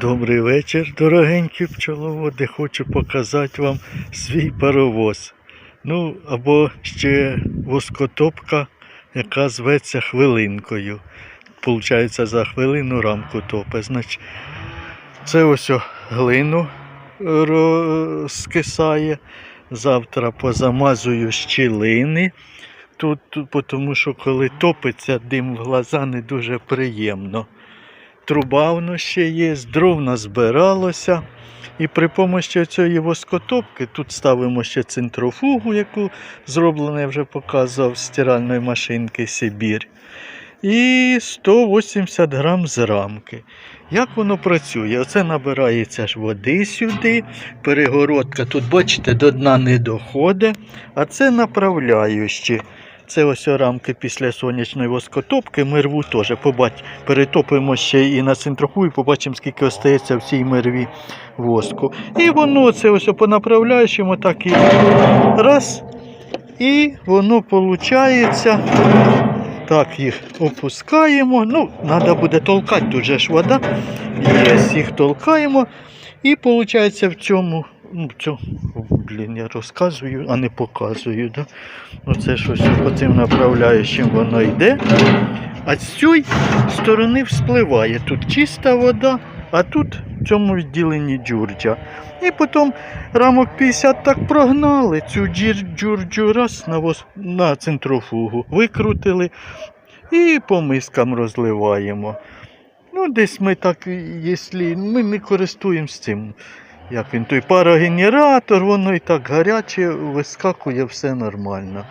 Добрий вечір, дорогенькі пчеловоди. Хочу показати вам свій паровоз. Ну, або ще воскотопка, яка зветься хвилинкою. Получається, за хвилину рамку топе. Значить, це ось глину розкисає. Завтра позамазую щілини. Тут, тому що коли топиться дим в глаза, не дуже приємно труба воно ще є, дров назбиралося. І при помощі цієї воскотопки тут ставимо ще центрофугу, яку зроблено, я вже показував, з стиральної машинки Сибір. І 180 грам з рамки. Як воно працює? Оце набирається ж води сюди, перегородка тут, бачите, до дна не доходить, а це направляючі. Це ось рамки після сонячної воскотопки. Ми рву теж. Побач, перетопимо ще і на центроху, і побачимо, скільки остається в цій мерві воску. І воно це ось по так і раз. І воно виходить. Так, їх опускаємо. Ну, треба буде толкати, тут же ж вода. Є, їх толкаємо. І виходить в цьому. Ну, в блін, я розказую, а не показую. Да? Оце щось по цим направляючим воно йде. А з цієї сторони вспливає. Тут чиста вода, а тут в цьому відділенні джурджа. І потім рамок 50 так прогнали, цю джурджу раз на, вос, на центрофугу викрутили і по мискам розливаємо. Ну, десь ми так, якщо ми не користуємося цим. Як він той парогенератор, воно і так гаряче, вискакує все нормально.